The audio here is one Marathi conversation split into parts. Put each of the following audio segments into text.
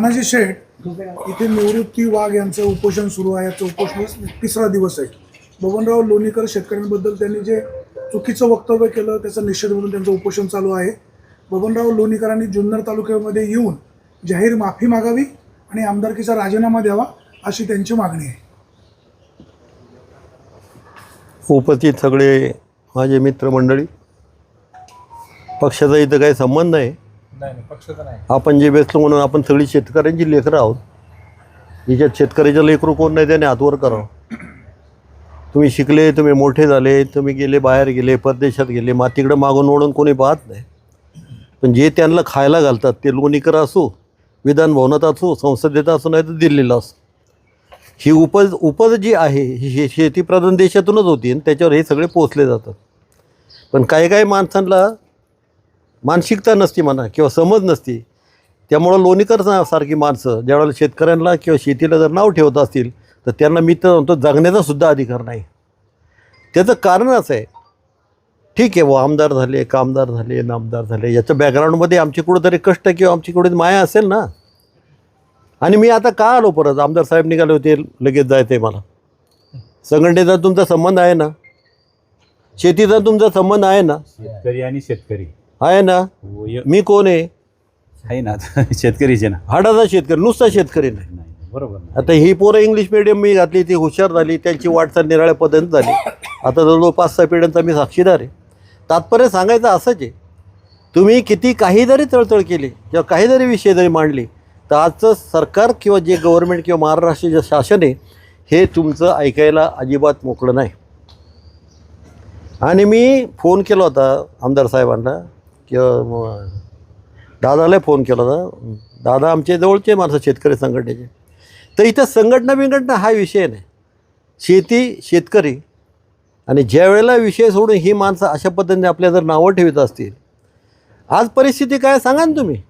तानाजी शेठ इथे निवृत्ती वाघ यांचं उपोषण सुरू आहे. याचं उपोषण तिसरा दिवस आहे. बबनराव लोणीकर शेतकऱ्यांबद्दल त्यांनी जे चुकीचं वक्तव्य केलं त्याचा निषेध म्हणून त्यांचं उपोषण चालू आहे. बबनराव लोणीकरांनी जुन्नर तालुक्यामध्ये येऊन जाहीर माफी मागावी आणि आमदारकीचा राजीनामा द्यावा अशी त्यांची मागणी आहे. उपस्थित सगळे माझे मित्रमंडळी पक्षाचा इथं काही संबंध नाही नाही पक्षाचं नाही. आपण जे बेसलो म्हणून आपण सगळी शेतकऱ्यांची लेकरं आहोत. ज्याच्यात शेतकऱ्याच्या लेकरू कोण नाही त्याने हातवर करावं. तुम्ही शिकले तुम्ही मोठे झाले तुम्ही गेले बाहेर गेले परदेशात गेले मातीकडं मागून ओढून कोणी पाहत नाही. पण जे त्यांना खायला घालतात ते लोणीकर असो विधान भवनात असो संसदेत असो नाही तर दिल्लीला असो. ही उपज उपज जी आहे ही शे शेतीप्रधान देशातूनच होती आणि त्याच्यावर हे सगळे पोचले जातात. पण काही काही माणसांना मानसिकता नसती म्हणा किंवा समज नसती. त्यामुळं लोणीकर सारखी माणसं ज्यावेळेला शेतकऱ्यांना किंवा शेतीला जर नाव ठेवत असतील तर त्यांना मी तर म्हणतो जगण्याचा सुद्धा अधिकार नाही. त्याचं कारण असं आहे. ठीक आहे व आमदार झाले कामदार झाले नामदार झाले याच्या बॅकग्राऊंडमध्ये आमची कुठंतरी कष्ट किंवा आमची कुठे माया असेल ना. आणि मी आता का आलो परत? आमदार साहेब निघाले होते लगेच जायचं आहे मला. संघटनेचा तुमचा संबंध आहे ना. शेतीचा तुमचा संबंध आहे ना. शेतकरी आणि शेतकरी. आहे ना? हो, मी कोण आहे? आहे ना शेतकरीचे ना. हाडाचा शेतकरी नुसता शेतकरी नाही. नाही बरोबर ना. आता ही पोरं इंग्लिश मिडियम मी घातली ती हुशार झाली त्यांची वाटचाल निराळ्या पद्धतीने झाली. आता जवळजवळ पाच सहा पिढ्यांचा मी साक्षीदार आहे. तात्पर्य सांगायचं असंच आहे. तुम्ही किती काही जरी तळतळ केली किंवा काही जरी विषय जरी मांडले तर आजचं सरकार किंवा जे गव्हर्नमेंट किंवा महाराष्ट्र जे शासन आहे हे तुमचं ऐकायला अजिबात मोकळं नाही. आणि मी फोन केला होता आमदार साहेबांना किंवा दादाला फोन केला होता. दादा आमचे जवळचे माणसं शेतकरी संघटनेचे. तर इथं संघटना बिंघटना हा विषय नाही. शेती शेतकरी आणि ज्या वेळेला विषय सोडून ही माणसं अशा पद्धतीने आपल्या जर नावं ठेवत असतील आज परिस्थिती काय सांगा ना तुम्ही.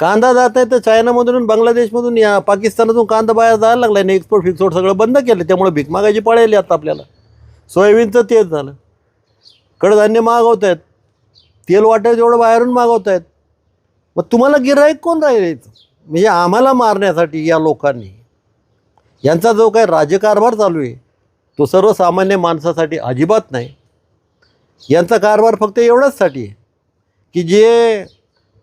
कांदा जात आहे तर चायनामधून बांगलादेशमधून या पाकिस्तानातून कांदा बाहेर जायला लागला आणि एक्सपोर्ट फिक्सपोर्ट सगळं बंद केलं. त्यामुळे भीक मागायची पळायली आता आपल्याला. सोयाबीनचं तेच झालं. कडधान्य मागवत आहेत. तेल वाटायचं तेवढं बाहेरून मागवत आहेत मग तुम्हाला गिराईक कोण राहिलं? म्हणजे आम्हाला मारण्यासाठी या लोकांनी. यांचा जो काय राज्यकारभार चालू आहे तो सर्वसामान्य माणसासाठी अजिबात नाही. यांचा कारभार फक्त एवढ्याचसाठी आहे की जे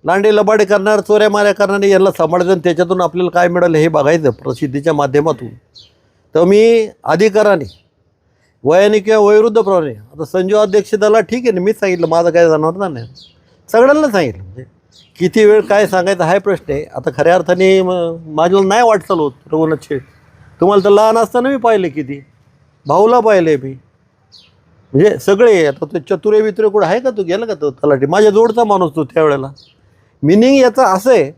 लांडे लबाडे करणार चोऱ्या माऱ्या करणारे यांना सांभाळायचं त्याच्यातून आपल्याला काय मिळालं हे बघायचं प्रसिद्धीच्या माध्यमातून. तर मी अधिकाराने वयाने किंवा वयोवृद्ध प्रमाणे आता संजू अध्यक्ष त्याला ठीक आहे ना मीच सांगितलं माझं काय जाणवणार नाही सगळ्यांना सांगितलं म्हणजे किती वेळ काय सांगायचा हा प्रश्न आहे. आता खऱ्या अर्थाने म- माझ्याला नाही वाटचाल होत रघुनाथ शेठ. तुम्हाला तर लहान असताना मी पाहिले किती. भाऊला पाहिले मी. म्हणजे सगळे आता ते चतुरे बितुरे कुठं आहे का तू? गेला का तो तलाठी? माझ्या जोडचा माणूस तो त्यावेळेला. मिनिंग याचं असं आहे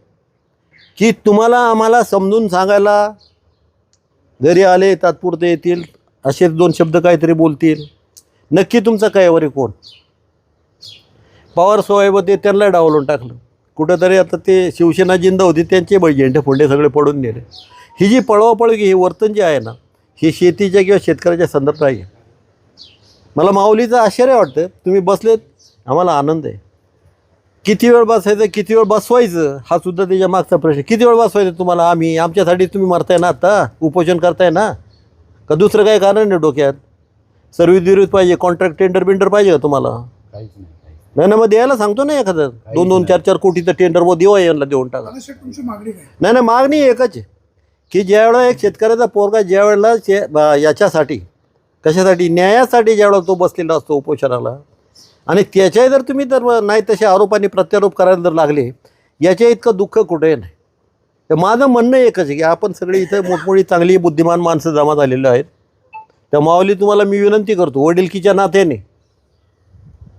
की तुम्हाला आम्हाला समजून सांगायला जरी आले तात्पुरते येतील असेच दोन शब्द काहीतरी बोलतील. नक्की तुमचा काय वरे कोण? पवार साहेब ते त्यांना डावलून टाकलं. कुठंतरी आता ते शिवसेना जिंदा होती त्यांचे बळ झेंडे फोंडे सगळे पडून नेले. ही जी पळवापळवी हे वर्तन जे आहे ना हे शेतीच्या किंवा शेतकऱ्याच्या संदर्भात आहे. मला माऊलीचं आश्चर्य वाटतं. तुम्ही बसलेत आम्हाला आनंद आहे. किती वेळ बसायचं किती वेळ बसवायचं हा सुद्धा त्याच्या मागचा प्रश्न किती वेळ बसवायचं तुम्हाला? आम्ही आमच्यासाठी तुम्ही मरताय ना आता? उपोषण करताय ना? का दुसरं काही कारण नाही डोक्यात? सर्व्हिस बिर्व्हिस पाहिजे कॉन्ट्रॅक्ट टेंडर बिंडर पाहिजे का तुम्हाला? काहीच नाही काहीच नाही. ना मग द्यायला सांगतो ना एखादं. दोन दोन चार चार कोटीचं टेंडर व देवा यांना देऊन टाका. तुमची मागणी काय? नाही नाही मागणी एकच आहे. की ज्यावेळेला एक शेतकऱ्याचा पोरगा ज्यावेळेला शे ब- याच्यासाठी कशासाठी न्यायासाठी ज्यावेळेला तो बसलेला असतो उपोषणाला आणि त्याच्या जर तुम्ही तर नाही तसे आरोप आणि प्रत्यारोप करायला जर लागले याच्या इतकं दुःख कुठे नाही माझं म्हणणं एकच आहे की आपण सगळे इथं मोठमोठी चांगली बुद्धिमान माणसं जमा झालेलं आहेत. त्या माऊली तुम्हाला मी विनंती करतो वडीलकीच्या नात्याने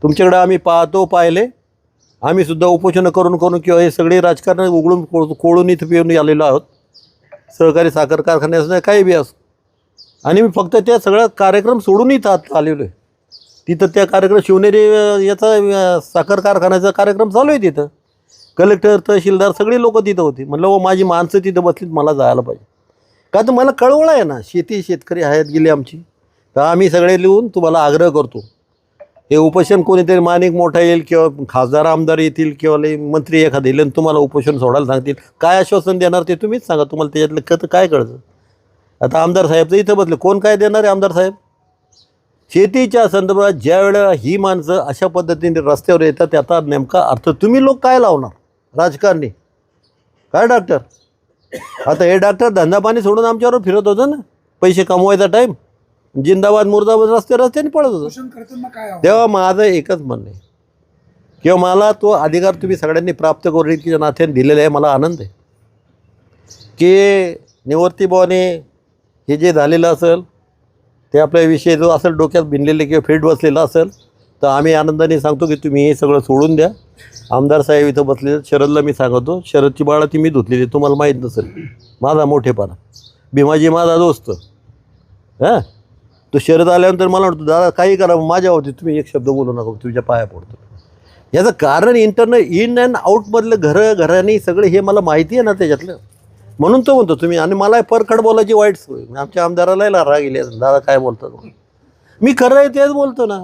तुमच्याकडे आम्ही पाहतो पाहिले. आम्ही सुद्धा उपोषणं करून करून किंवा हे सगळे राजकारण उघडून को- खोळून इथं पिऊन आलेलो आहोत. सहकारी साखर कारखाने असं काही बी असो. आणि मी फक्त त्या सगळा कार्यक्रम सोडून इथं आत आलेलो आहे. तिथं त्या कार्यक्रम शिवनेरी याचा साखर कारखान्याचा कार्यक्रम चालू आहे तिथं. कलेक्टर तहसीलदार सगळे लोक तिथं होते. म्हटलं व माझी माणसं तिथं बसलीत मला जायला पाहिजे. का तर मला कळवळ आहे ना शेती शेतकरी आहेत गेली आमची. तर आम्ही सगळे लिहून तुम्हाला आग्रह करतो. हे उपोषण कोणीतरी माणिक मोठा येईल किंवा खासदार आमदार येतील किंवा लई मंत्री एखादे येईल आणि तुम्हाला उपोषण सोडायला सांगतील. काय आश्वासन देणार ते तुम्हीच सांगा. तुम्हाला त्याच्यातलं कत काय कळतं? आता आमदार साहेब तर इथं बसले. कोण काय देणार आहे आमदार साहेब? शेतीच्या संदर्भात ज्या वेळेला ही माणसं अशा पद्धतीने रस्त्यावर येतात त्याचा नेमका अर्थ तुम्ही लोक काय लावणार? राजकारणी. काय डॉक्टर आता हे डॉक्टर धंदा पाणी सोडून आमच्यावर फिरत होतं ना. पैसे कमवायचा टाईम जिंदाबाद मुर्दाबाद रस्ते रस्त्याने पळत होतं? तेव्हा माझं एकच म्हणणं आहे. किंवा मला तो अधिकार तुम्ही सगळ्यांनी प्राप्त करून की नात्याने दिलेला आहे मला आनंद आहे. की निवृत्ती भावाने हे जे झालेलं असेल ते आपल्याविषयी जो असेल डोक्यात भिनलेले किंवा फिट बसलेलं असेल तर आम्ही आनंदाने सांगतो की तुम्ही हे सगळं सोडून द्या. आमदार साहेब इथं बसले शरदला मी सांगतो शरदची बाळा ती मी धुतलेली तुम्हाला माहीत नसेल. माझा मोठेपणा. भीमाजी माझा दोस्त. हां? तो शरद आल्यानंतर मला वाटतं दादा काही करा माझ्या होती तुम्ही एक शब्द बोलू नका तुझ्या पाया पडतो. याचं कारण इंटरनेट इन अँड आउटमधलं घरं घराने सगळे हे मला माहिती आहे ना त्याच्यातलं. म्हणून तो म्हणतो तुम्ही आणि मला परखड बोलायची वाईट सोय. आमच्या आमदारालाही राग गेली दादा काय बोलतात मी खरं आहे तेच बोलतो ना.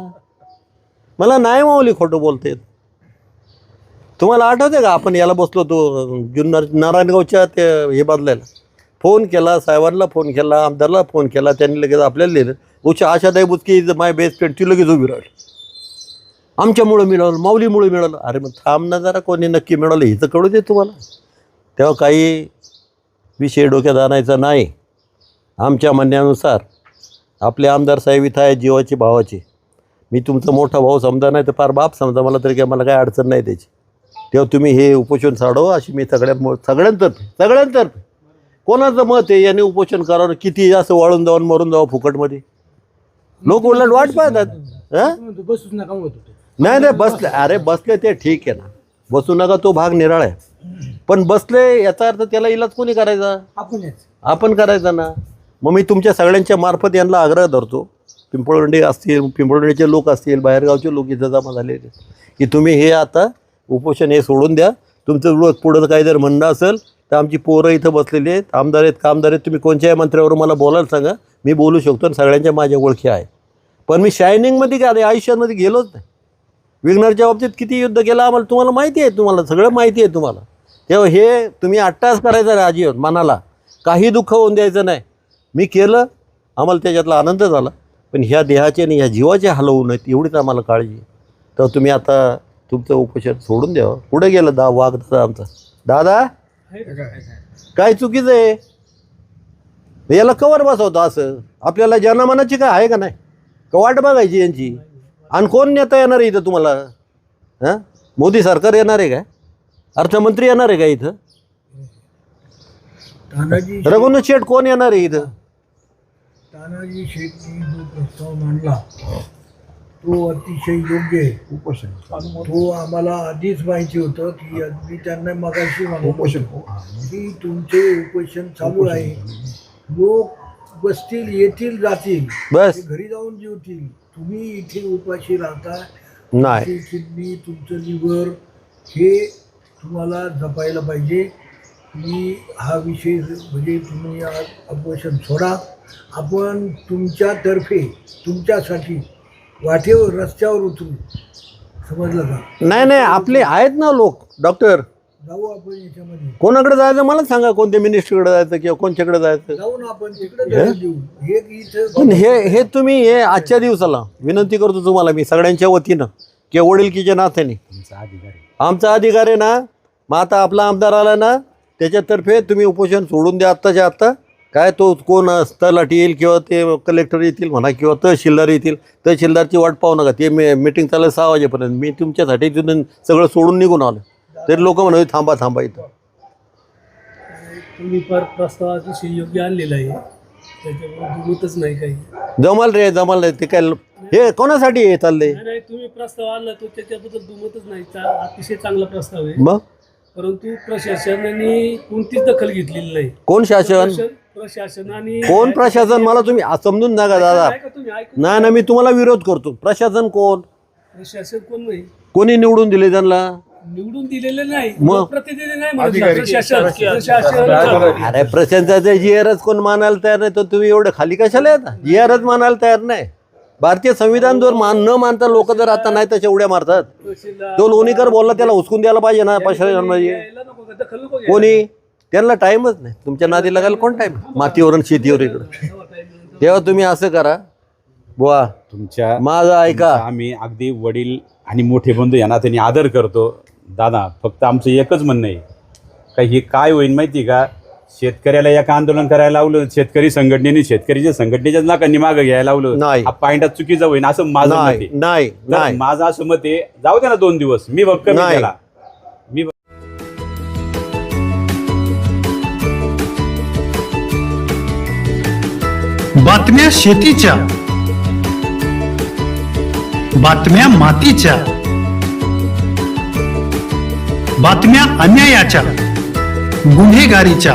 मला नाही माऊली खोटं बोलता तुम्हाला आठवते का आपण याला बसलो तो जुन्नर नारायणगावच्या ते हे बदलायला. फोन केला साहेबांना फोन केला आमदारला फोन केला त्यांनी लगेच आपल्याला लिहिलं उच्च आशादाई बुचकी इज माय बेस्ट फ्रेंड. ती लगेच उभी राहिली. आमच्यामुळं मिळालं माऊलीमुळे मिळालं. अरे मग थांब ना जरा कोणी नक्की मिळालं हिचं कळू दे तुम्हाला. तेव्हा काही विषय डोक्यात आणायचा नाही. आमच्या म्हणण्यानुसार आपले आमदार साहेब इथं आहे जीवाची भावाची. मी तुमचा मोठा भाऊ समजा नाही तर फार बाप समजा मला तरी काय मला काय अडचण नाही त्याची. तेव्हा तुम्ही हे उपोषण साडवा अशी मी सगळ्या सगळ्यांतर्फे सगळ्यांतर्फे. कोणाचं मत आहे याने उपोषण करावं? किती असं वाळून जाऊन मरून जावं फुकटमध्ये? लोक उलट वाट पाहतात. हां? नका नाही नाही बसले अरे बसले ते ठीक आहे ना. बसू नका तो भाग निराळा आहे. पण बसले याचा अर्थ त्याला इलाज कोणी करायचा? आपणच. आपण करायचा ना. मग मी तुमच्या सगळ्यांच्या मार्फत यांना आग्रह धरतो. पिंपळवंडी असतील पिंपळवंडीचे लोक असतील बाहेरगावचे लोक इथं जमा झालेले. की तुम्ही हे आता उपोषण हे सोडून द्या. तुमचं रोज पुढं काही जर म्हणणं असेल तर आमची पोरं इथं बसलेली आहेत. आमदार आहेत कामदार आहेत. तुम्ही कोणत्याही मंत्र्यावर मला बोलायला सांगा. मी बोलू शकतो आणि सगळ्यांच्या माझ्या ओळखी आहे पण मी शायनिंगमध्ये काय आयुष्यामध्ये गेलोच नाही. विग्नरच्या बाबतीत किती युद्ध केलं आम्हाला? तुम्हाला माहिती आहे तुम्हाला सगळं माहिती आहे तुम्हाला. तेव्हा हे तुम्ही अट्टाच करायचा राजी आहोत मनाला. काही दुःख होऊन द्यायचं नाही. मी केलं आम्हाला त्याच्यातला आनंद झाला. पण ह्या देहाचे आणि ह्या जीवाचे हलवू नयेत एवढीच आम्हाला काळजी. तर तुम्ही आता तुमचं उपचार सोडून द्यावं पुढे गेलं? दा वाघ दादा आमचा. दादा? काय चुकीचं आहे? याला कवर बसवतो असं. आपल्याला जनमनाची काय आहे का नाही? का वाट बघायची यांची? आणि कोण नेता येणार आहे इथं तुम्हाला? हां? मोदी सरकार येणार आहे का अर्थमंत्री येणार आहे का इथं? तानाजी रघुनाथ शेठ कोण येणार आहे इथं? तानाजी शेटनी जो प्रस्ताव मांडला तो अतिशय योग्य आहे. तो आम्हाला आधीच माहिती होतं की मी त्यांना मगाशी उपोषण की तुमचे उपोषण चालू आहे. लोक बसतील येतील जातील. बस. ते घरी जाऊन जेवतील. तुम्ही इथे उपाशी राहता. नाही. तुमची किडनी तुमचं लिव्हर हे तुम्हाला जपायला पाहिजे. तुम्ही हा विषय म्हणजे तुम्ही आज अपोषण सोडा. आपण तुमच्यातर्फे तुमच्यासाठी वाटेवर रस्त्यावर उतरू समजलं का? नाही नाही आपले आहेत ना लोक. डॉक्टर. जाऊ आपण याच्यामध्ये. कोणाकडे जायचं मला सांगा कोणत्या मिनिस्ट्रीकडे जायचं किंवा कोणच्याकडे जायचं? जाऊ ना आपण तिकडे देऊ. हे इथं हे हे तुम्ही हे आजच्या दिवसाला विनंती करतो तुम्हाला मी सगळ्यांच्या वतीनं किंवा वडीलकीच्या नात्याने. तुमचा अधिकार आहे. आमचा अधिकार आहे ना मग आता आपला आमदार आला ना त्याच्यातर्फे तुम्ही उपोषण सोडून द्या आत्ताच्या आत्ता. काय तो कोण तलाठी येईल किंवा ते कलेक्टर येतील म्हणा किंवा तहसीलदार येतील तहसीलदारची वाट पाहू नका. ते मी मीटिंग चालेल सहा वाजेपर्यंत. मी तुमच्यासाठी तिथून सगळं सोडून निघून आलो. तरी लोक म्हणा थांबा थांबा इथं. तुम्ही पर प्रस्तावाची योग्य आणलेलं आहे. त्याच्यामुळे दुमतच नाही काही. जमाल रे जमाल रे. ते काय हे कोणासाठी हे चाललंय? नाही तुम्ही प्रस्ताव आणला तो त्याच्याबद्दल दुमतच नाही. अतिशय चांगला प्रस्ताव आहे. मग? परंतु प्रशासनाने कोणतीच दखल घेतलेली नाही. कोण शासन? प्रशासन- प्रशासनाने कोण प्रशासन? मला तुम्ही आ- समजून सांगा दादा. ऐका तुम्ही ऐकून नाही ना मी तुम्हाला विरोध करतो. प्रशासन कोण? प्रशासन कोण नाही. कोणी निवडून दिले त्यांना? निवडून दिलेले नाही. मग? प्रतिनिधी नाही म्हणत ना. प्रशासन. प्रशासन. अरे प्रशासनाचं जी आरच कोण मानायला तयार नाही तर तुम्ही एवढं खाली कशाला येता? जी आरच मानायला तयार नाही. भारतीय संविधान जर मान न मानता लोक जर आता नाही तशा उड्या मारतात तो लोणीकर बोलला त्याला उचकून द्यायला पाहिजे ना घ्यायला. कोणी? त्यांना टाइमच नाही. तुमच्या नादी लागायला कोण टाइम मातीवर आणि शेतीवर इकडं. तेव्हा तुम्ही असं करा. बुवा तुमच्या माझं ऐका. आम्ही अगदी वडील आणि मोठे बंधू यांना त्यांनी आदर करतो. दादा फक्त आमचं एकच म्हणणं आहे. का हे काय होईल माहिती आहे का? शेतकऱ्याला एक आंदोलन करायला लावलं शेतकरी संघटनेने शेतकरीच्या संघटनेच्याच नाकांनी मागं घ्यायला लावलं. नाही. हा पॉईंटात चुकीचं होईल असं माझं मत नाही आहे. नाही तर नाही. माझं असं मत आहे जाऊ दे ना दोन दिवस मी बघ कमी नाही. मी बातम्या शेतीच्या. बातम्या मातीच्या. बातम्या अन्यायाच्या. गुन्हेगारीच्या.